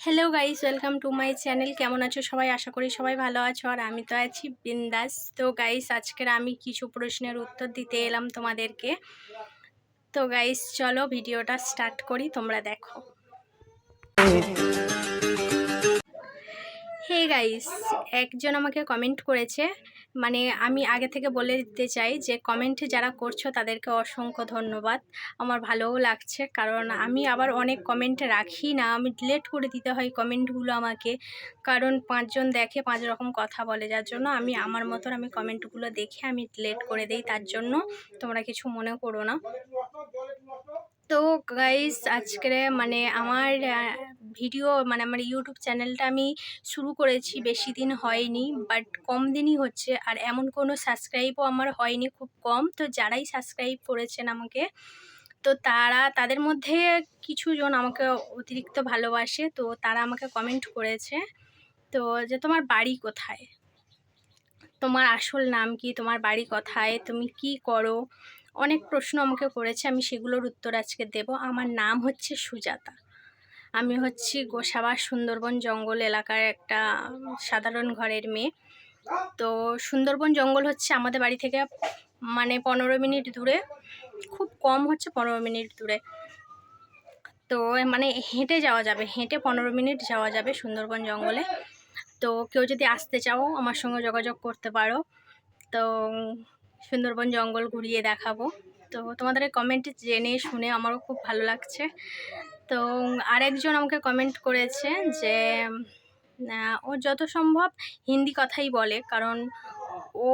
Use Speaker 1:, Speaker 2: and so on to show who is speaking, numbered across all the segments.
Speaker 1: Hello guys welcome to my channel কেমন আছো সবাই? আশা করি সবাই ভালো আছো। আর আমি তো আছি বিন্দাস। তো গাইস আজকের আমি কিছু প্রশ্নের উত্তর দিতে এলাম তোমাদেরকে। তো গাইস চলো ভিডিওটা স্টার্ট করি, তোমরা দেখো। হে গাইস একজন আমাকে কমেন্ট করেছে মানে আমি আগে থেকে বলে দিতে চাই যে কমেন্টে যারা করছ তাদেরকে অসংখ্য ধন্যবাদ। আমার ভালোও লাগছে কারণ আমি আবার অনেক কমেন্ট রাখি না, আমি ডিলেট করে দিতে হয় কমেন্টগুলো আমাকে। কারণ পাঁচজন দেখে পাঁচ রকম কথা বলে, যার জন্য আমি আমার মতন আমি কমেন্টগুলো দেখে আমি ডিলেট করে দিই, তার জন্য তোমরা কিছু মনে করো না। তো গাইস আজকে মানে আমার ভিডিও মানে আমার ইউটিউব চ্যানেলটা আমি শুরু করেছি, বেশি দিন হয়নি বাট কম দিনই হচ্ছে, আর এমন কোনো সাবস্ক্রাইবও আমার হয়নি, খুব কম। তো যারাই সাবস্ক্রাইব করেছেন আমাকে, তো তারা, তাদের মধ্যে কিছু জন আমাকে অতিরিক্ত ভালোবাসে, তো তারা আমাকে কমেন্ট করেছে, তো যে তোমার বাড়ি কোথায়? তোমার আসল নাম কি? তোমার বাড়ি কোথায়? তুমি কি করো? অনেক প্রশ্ন আমাকে করেছে, আমি সেগুলোর উত্তর আজকে দেব। আমার নাম হচ্ছে সুজাতা। আমি হচ্ছি গোসাবা সুন্দরবন জঙ্গল এলাকার একটা সাধারণ ঘরের মেয়ে। তো সুন্দরবন জঙ্গল হচ্ছে আমাদের বাড়ি থেকে মানে পনেরো মিনিট দূরে, খুব কম হচ্ছে পনেরো মিনিট দূরে। তো মানে হেঁটে যাওয়া যাবে, হেঁটে পনেরো মিনিট যাওয়া যাবে সুন্দরবন জঙ্গলে। তো কেউ যদি আসতে চাও, আমার সঙ্গে যোগাযোগ করতে পারো। তো সুন্দরবন জঙ্গল ঘুরিয়ে দেখাবো। তো তোমাদের কমেন্ট জেনে শুনে আমারও খুব ভালো লাগছে। তো আরেকজন আমাকে কমেন্ট করেছে যে ও যত সম্ভব হিন্দি কথাই বলে, কারণ ও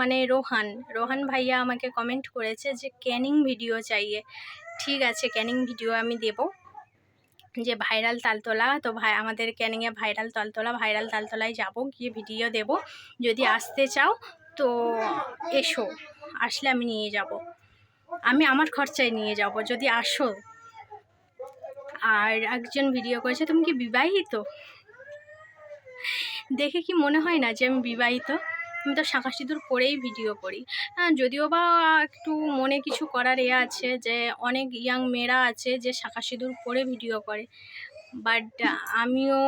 Speaker 1: মানে রোহান রোহান ভাইয়া আমাকে কমেন্ট করেছে যে ক্যানিং ভিডিও চাইয়ে। ঠিক আছে ক্যানিং ভিডিও আমি দেব। যে ভাইরাল তালতলা, তো ভাই, আমাদের ক্যানিংয়ে ভাইরাল তালতলা ভাইরাল তালতলায় যাব, গিয়ে ভিডিও দেব। যদি আসতে চাও তো এসো, আসলে আমি নিয়ে যাব। আমি আমার খরচায় নিয়ে যাব, যদি আসো। আর একজন ভিডিও করেছে, তুমি কি বিবাহিত? দেখে কি মনে হয় না যে আমি বিবাহিত? আমি তো শাঁখা সিঁদুর পরেই ভিডিও করি। হ্যাঁ যদিও বা একটু মনে কিছু করার এ আছে যে, অনেক ইয়াং মেয়েরা আছে যে শাঁখা সিঁদুর পরে ভিডিও করে। বাট আমিও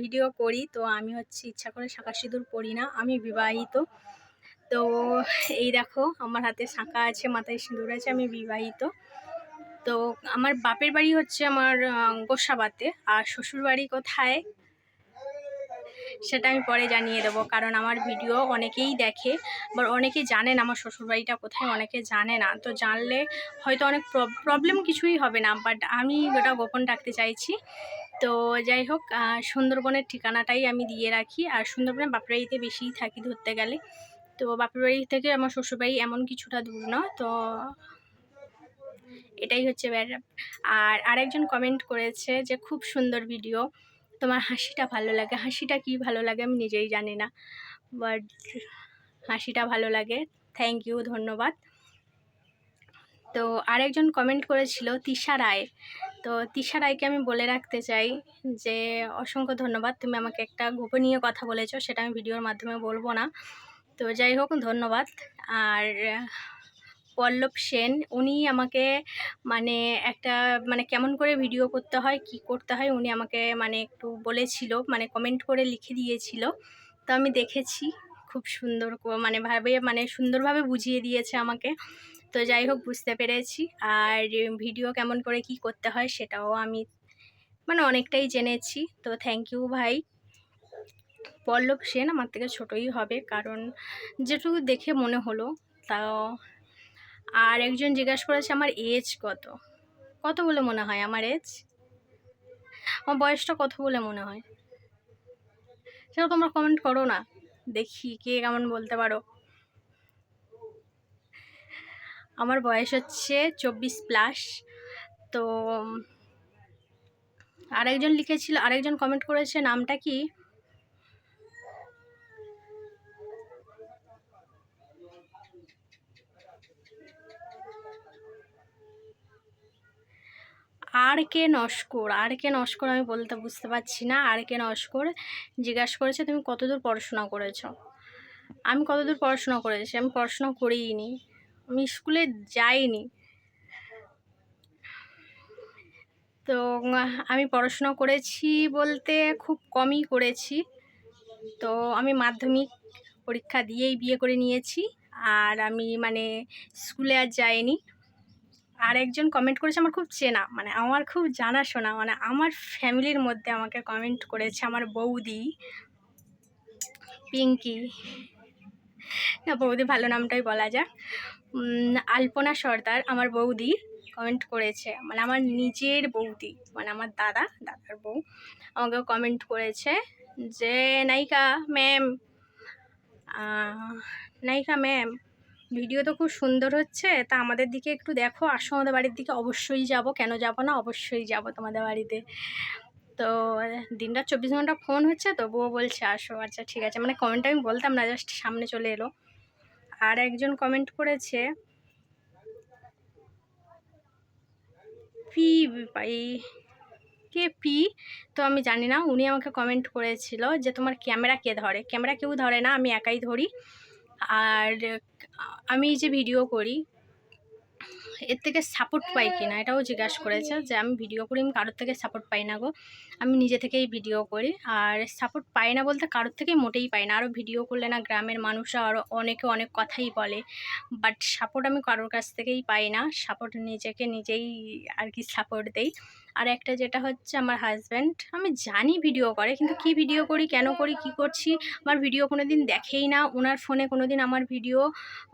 Speaker 1: ভিডিও করি, তো আমি হচ্ছে ইচ্ছা করে শাঁখা সিঁদুর পরি না, আমি বিবাহিত। তো এই দেখো, আমার হাতে শাঁখা আছে, মাথায় সিঁদুর আছে, আমি বিবাহিত। তো আমার বাপের বাড়ি হচ্ছে আমার গোসাবাতে, আর শ্বশুর বাড়ি কোথায়? সেটা আমি পরে জানিয়ে দেবো, কারণ আমার ভিডিও অনেকেই দেখে বা অনেকেই জানেন আমার শ্বশুরবাড়িটা কোথায়, অনেকে জানে না। তো জানলে হয়তো অনেক প্রবলেম কিছুই হবে না বাট আমি ওটা গোপন রাখতে চাইছি। তো যাই হোক সুন্দরবনের ঠিকানাটাই আমি দিয়ে রাখি। আর সুন্দরবনের বাপের বাড়িতে বেশিই থাকি ধরতে গেলে। তো বাপের বাড়ি থেকে আমার শ্বশুরবাড়ি এমন কিছুটা দূর না তো এটাই হচ্ছে আর আরেকজন কমেন্ট করেছে যে, খুব সুন্দর ভিডিও তোমার হাসিটা ভালো লাগে। হাসিটা কি ভালো লাগে আমি নিজেই জানি না। বাট হাসিটা ভালো লাগে। থ্যাংক ইউ ধন্যবাদ। তো আরেকজন কমেন্ট করেছিল, তিশা রায়। তো তিশা রায়কে আমি বলে রাখতে চাই যে, অসংখ্য ধন্যবাদ। তুমি আমাকে একটা গোপনীয় কথা বলেছ, সেটা আমি ভিডিওর মাধ্যমে বলব না। তো যাই হোক, ধন্যবাদ। আর পল্লব সেন, উনি আমাকে মানে একটা মানে কেমন করে ভিডিও করতে হয়, কি করতে হয়, উনি আমাকে মানে একটু বলেছিল মানে কমেন্ট করে লিখে দিয়েছিল। তো আমি দেখেছি, খুব সুন্দর মানে ভাবে মানে সুন্দরভাবে বুঝিয়ে দিয়েছে আমাকে। তো যাই হোক, বুঝতে পেরেছি। আর ভিডিও কেমন করে কি করতে হয় সেটাও আমি মানে অনেকটাই জেনেছি। তো থ্যাংক ইউ ভাই। পল্লব সেন আমার থেকে ছোটোই হবে, কারণ যেটুকু দেখে মনে হলো, তাও। আর একজন জিজ্ঞাসা করেছে, আমার এজ কত? কত বলে মনে হয় আমার এজ আমার বয়সটা কত বলে মনে হয়? সেটা তোমরা কমেন্ট করো না। দেখি কে কেমন বলতে পারো। আমার বয়স হচ্ছে চব্বিশ প্লাস। তো, আরেকজন লিখেছিল, আরেকজন কমেন্ট করেছে, নামটা কি? আর কে নস্কর? আর কে নস্কর আমি বলতে, বুঝতে পারছি না। আর কে নস্কর? জিজ্ঞাসা করেছে, তুমি কতদূর পড়াশোনা করেছ? আমি কতদূর পড়াশোনা করেছি? আমি পড়াশোনা করিনি আমি স্কুলে যাইনি। তো, আমি পড়াশোনা করেছি বলতে খুব কমই করেছি। তো, আমি মাধ্যমিক পরীক্ষা দিয়েই বিয়ে করে নিয়েছি। আর আমি মানে স্কুলে আর যাইনি। আর একজন কমেন্ট করেছে, আমার খুব চেনা। মানে আমার খুব জানাশোনা। মানে আমার ফ্যামিলির মধ্যে আমাকে কমেন্ট করেছে, আমার বৌদি, পিঙ্কি। না, বৌদি ভালো নামটাই বলা যাক। আলপনা সর্দার আমার বৌদি কমেন্ট করেছে। মানে আমার নিজের বৌদি মানে আমার দাদা, দাদার বউ আমাকে কমেন্ট করেছে যে, নায়িকা ম্যাম নায়িকা ম্যাম ভিডিও তো খুব সুন্দর হচ্ছে, তা আমাদের দিকে একটু দেখো, আসো আমাদের বাড়ির দিকে, অবশ্যই যাব। কেন যাব না? অবশ্যই যাব তোমাদের বাড়িতে। তো, দিনটা চব্বিশ ঘণ্টা ফোন হচ্ছে তো বউ বলছে আসো। আচ্ছা ঠিক আছে। মানে কমেন্ট আমি বলতাম না জাস্ট সামনে চলে এলো। আর একজন কমেন্ট করেছে পি কে পি তো আমি জানি না, উনি আমাকে কমেন্ট করেছিল যে, তোমার ক্যামেরা কে ধরে? ক্যামেরা কেউ ধরে না, আমি একাই ধরি। আর আমি যে ভিডিও করি, এর থেকে সাপোর্ট পাই কিনা এটাও জিজ্ঞাসা করেছে যে, আমি ভিডিও করি, আমি কারোর থেকে সাপোর্ট পাই না গো। আমি নিজে থেকেই ভিডিও করি। আর সাপোর্ট পাই না বলতে কারোর থেকেই মোটেই পাই না। আরও ভিডিও করলে না গ্রামের মানুষরা আরও অনেকে অনেক কথাই বলে। বাট সাপোর্ট আমি কারোর কাছ থেকেই পাই না। সাপোর্ট নিজেকে নিজেই আর কি সাপোর্ট দেই। আর একটা যেটা হচ্ছে আমার হাজব্যান্ড আমি জানি ভিডিও করে, কিন্তু কি ভিডিও করি, কেন করি, কি করছি, আমার ভিডিও কোনো দিন দেখেই না। ওনার ফোনে কোনো দিন আমার ভিডিও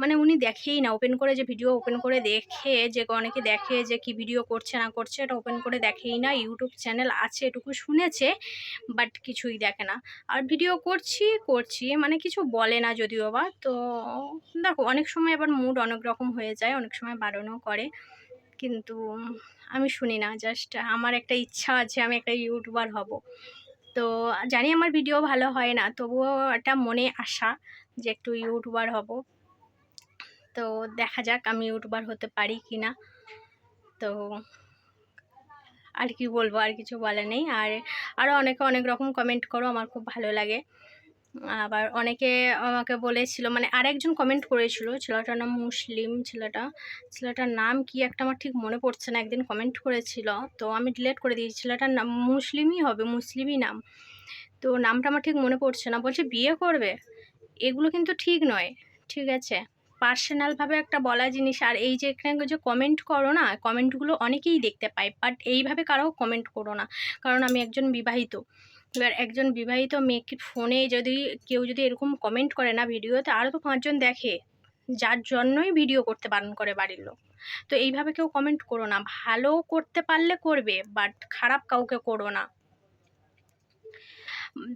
Speaker 1: মানে উনি দেখেই না। ওপেন করে যে ভিডিও ওপেন করে দেখে, যে অনেকে দেখে যে কি ভিডিও করছে, না করছে, এটা ওপেন করে দেখেই না। ইউটিউব চ্যানেল আছে, এটুকু শুনেছে বাট কিছুই দেখে না। আর ভিডিও করছি করছি মানে কিছু বলে না যদিও বা। তো দেখো, অনেক সময় আবার মুড অনেক রকম হয়ে যায়, অনেক সময় বারণও করে। কিন্তু আমি শুনি না জাস্ট আমার একটা ইচ্ছা আছে, আমি একটা ইউটিউবার হব। তো জানি আমার ভিডিও ভালো হয় না, তবুও একটা মনে আশা যে একটু ইউটিউবার হব। তো দেখা যাক আমি ইউটিউবার হতে পারি কি না তো আর কি বলব, আর কিছু বলার নেই। আর আরও অনেকে অনেক রকম কমেন্ট করো, আমার খুব ভালো লাগে। আবার অনেকে আমাকে বলেছিল মানে আরেকজন কমেন্ট করেছিল, ছেলেটার নাম মুসলিম, ছেলেটা, ছেলেটার নাম কি একটা আমার ঠিক মনে পড়ছে না, একদিন কমেন্ট করেছিল। তো আমি ডিলেট করে দিয়েছি, ছেলেটার নাম মুসলিমই হবে, মুসলিমই নাম। তো নামটা আমার ঠিক মনে পড়ছে না, বলছে বিয়ে করবে। এগুলো কিন্তু ঠিক নয়, ঠিক আছে। পার্সোনালভাবে একটা বলা জিনিস। আর এই যে এখানে যে কমেন্ট করো না কমেন্টগুলো অনেকেই দেখতে পায় বাট এইভাবে কারও কমেন্ট করো না। কারণ আমি একজন বিবাহিত। এবার একজন বিবাহিত মেয়েকে ফোনে যদি কেউ যদি এরকম কমেন্ট করে না ভিডিওতে আরও তো পাঁচজন দেখে, যার জন্যই ভিডিও করতে বারণ করে বাড়ির লোক। তো এইভাবে কেউ কমেন্ট করো না। ভালো করতে পারলে করবে বাট খারাপ কাউকে করো না।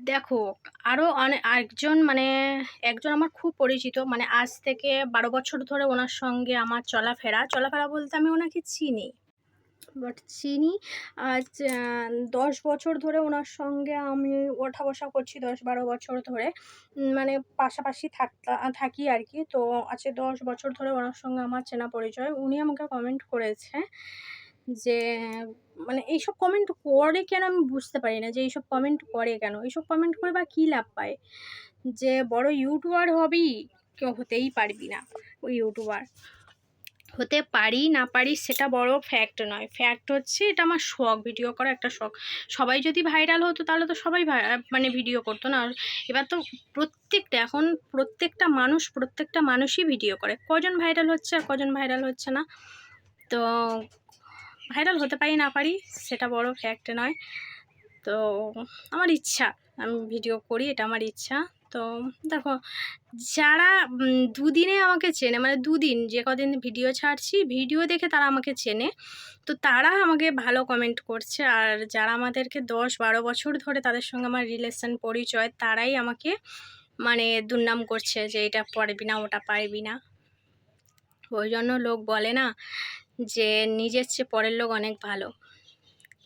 Speaker 1: দেখো আরও অনেক একজন মানে একজন আমার খুব পরিচিত মানে আজ থেকে বারো বছর ধরে ওনার সঙ্গে আমার চলাফেরা। চলাফেরা বলতে আমি ওনাকে চিনি। বাট চিনি, আজ দশ বছর ধরে ওনার সঙ্গে আমি ওঠা বসা করছি, দশ বারো বছর ধরে। মানে পাশাপাশি থাকতা, থাকি আর কি। তো আছে দশ বছর ধরে ওনার সঙ্গে আমার চেনা পরিচয়। উনি আমাকে কমেন্ট করেছে। যে মানে এইসব কমেন্ট করে কেন আমি বুঝতে পারি না? যে এইসব কমেন্ট করে কেন? এইসব কমেন্ট করে বা কী লাভ পায়? যে বড় ইউটিউবার হবি, কেউ হতেই পারবি না ওই ইউটিউবার হতে পারি, না পারি সেটা বড় ফ্যাক্ট নয়। ফ্যাক্ট হচ্ছে এটা আমার শখ ভিডিও করা একটা শখ। সবাই যদি ভাইরাল হতো তাহলে তো সবাই মানে ভিডিও করতো না। এবার তো প্রত্যেকটা, এখন প্রত্যেকটা মানুষ, প্রত্যেকটা মানুষই ভিডিও করে। কজন ভাইরাল হচ্ছে আর কজন ভাইরাল হচ্ছে না? তো ভাইরাল হতে পারি না পারি, সেটা বড় ফ্যাক্ট নয়। তো আমার ইচ্ছা, আমি ভিডিও করি, এটা আমার ইচ্ছা। তো দেখো, যারা দুদিনে আমাকে চেনে মানে দুদিন, যে কদিন ভিডিও ছাড়ছি ভিডিও দেখে তারা আমাকে চেনে। তো তারা আমাকে ভালো কমেন্ট করছে, আর যারা আমাদেরকে দশ বারো বছর ধরে তাদের সঙ্গে আমার রিলেশন পরিচয়, তারাই আমাকে মানে দুর্নাম করছে যে এটা পারবি না, ওটা পারবি না। ওই জন্য লোক বলে না যে নিজের চেয়ে পরের লোক অনেক ভালো।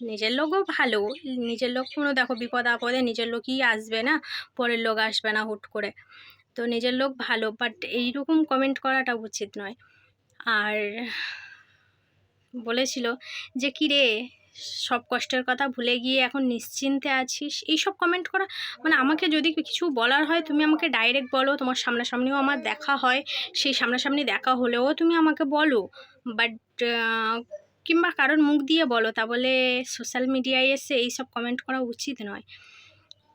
Speaker 1: নিজের লোকও ভালো। নিজের লোক কোনো দেখো বিপদ আপদে নিজের লোকই আসবে না, পরের লোক আসবে না হুট করে। তো নিজের লোক ভালো বাট এইরকম কমেন্ট করাটা উচিত নয়। আর বলেছিল যে কী রে সব কষ্টের কথা ভুলে গিয়ে এখন নিশ্চিন্তে আছিস? এইসব কমেন্ট করা মানে আমাকে যদি কিছু বলার হয়, তুমি আমাকে ডাইরেক্ট বলো, তোমার সামনাসামনিও আমার দেখা হয়, সেই সামনাসামনি দেখা হলেও তুমি আমাকে বলো। বাট কিংবা কারোর মুখ দিয়ে বলো, তা বলে সোশ্যাল মিডিয়ায় এসে এইসব কমেন্ট করা উচিত নয়।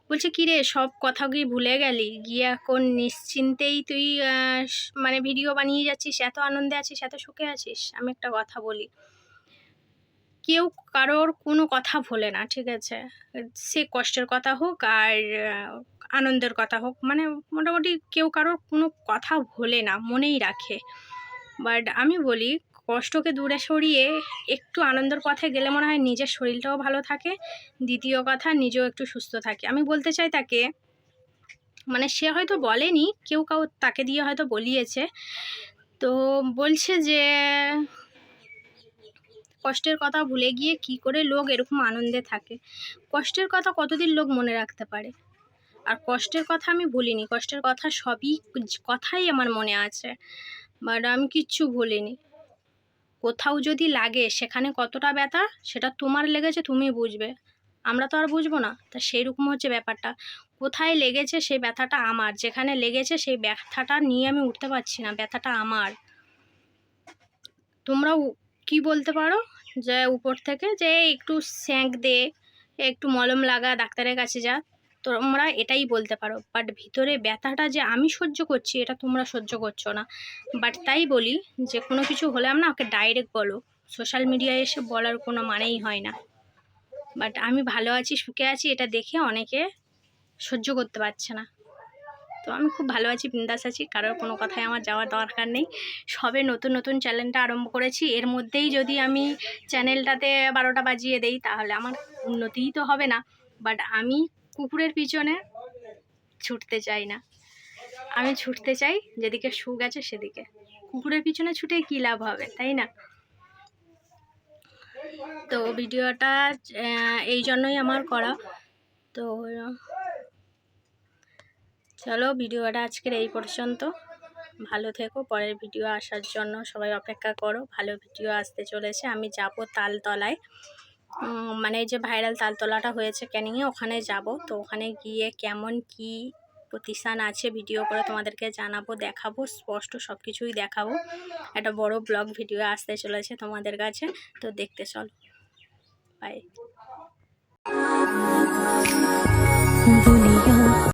Speaker 1: বলছে কী রে সব কথা কি ভুলে গেলি? গিয়ে এখন নিশ্চিন্তেই তুই মানে ভিডিও বানিয়ে যাচ্ছিস, এত আনন্দে আছিস, এত সুখে আছিস। আমি একটা কথা বলি। কেউ কারোর কোনো কথা ভোলে না, ঠিক আছে? সে কষ্টের কথা হোক আর আনন্দের কথা হোক মানে মোটামুটি কেউ কারোর কোনো কথা ভোলে না, মনেই রাখে। বাট আমি বলি, কষ্টকে দূরে সরিয়ে একটু আনন্দের পথে গেলে মনে হয় নিজের শরীরটাও ভালো থাকে, দ্বিতীয় কথা নিজেও একটু সুস্থ থাকে। আমি বলতে চাই তাকে মানে সে হয়তো বলেনি, কেউ কাউ তাকে দিয়ে হয়তো বলিয়েছে। তো বলছে যে কষ্টের কথা ভুলে গিয়ে কি করে লোক এরকম আনন্দে থাকে? কষ্টের কথা কতদিন লোক মনে রাখতে পারে? আর কষ্টের কথা আমি ভুলিনি, কষ্টের কথা সবই কথাই আমার মনে আছে। বাট আমি কিচ্ছু ভুলিনি। কোথাও যদি লাগে, সেখানে কতটা ব্যথা, সেটা তোমার লেগেছে তুমি বুঝবে। আমরা তো আর বুঝব না। তা সেই রকম হচ্ছে ব্যাপারটা। কোথায় লেগেছে সেই ব্যথাটা আমার? যেখানে লেগেছে সেই ব্যথাটা নিয়ে আমি উঠতে পারছি না, ব্যথাটা আমার। তোমরাও কি বলতে পারো? যে উপর থেকে যে একটু স্যাঁক দে, একটু মলম লাগা, ডাক্তারের কাছে যা। তোমরা এটাই বলতে পারো। বাট ভিতরে ব্যথাটা যে আমি সহ্য করছি, এটা তোমরা সহ্য করছ না। বাট তাই বলি যে কোনো কিছু হলে না ওকে ডাইরেক্ট বলো। সোশ্যাল মিডিয়ায় এসে বলার কোনো মানেই হয় না। বাট আমি ভালো আছি, সুখে আছি, এটা দেখে অনেকে সহ্য করতে পারছে না। তো আমি খুব ভালো আছি, বিন্দাস আছি। কারোর কোনো কথায় আমার যাওয়ার দরকার নেই। সবে নতুন নতুন চ্যানেলটা আরম্ভ করেছি। এর মধ্যেই যদি আমি চ্যানেলটাতে বারোটা বাজিয়ে দেই, তাহলে আমার উন্নতিই তো হবে না। বাট আমি কুকুরের পিছনে ছুটতে চাই না। আমি ছুটতে চাই, যেদিকে সুখ আছে সেদিকে। কুকুরের পিছনে ছুটে কী লাভ হবে, তাই না? তো ভিডিওটা এই জন্যই আমার করা। তো চলো ভিডিওটা আজকের এই পর্যন্ত। ভালো থেকো, পরের ভিডিও আসার জন্য সবাই অপেক্ষা করো। ভালো ভিডিও আসতে চলেছে, আমি যাব তালতলায়। মানে যে ভাইরাল তালতলাটা হয়েছে ক্যানিংয়ে ওখানে যাব। তো ওখানে গিয়ে কেমন কি প্রতিষ্ঠান আছে ভিডিও করে তোমাদেরকে জানাব, দেখাবো, স্পষ্ট সব কিছুই দেখাবো। একটা বড় ব্লগ ভিডিও আসতে চলেছে তোমাদের কাছে, তো দেখতে চলো। বাই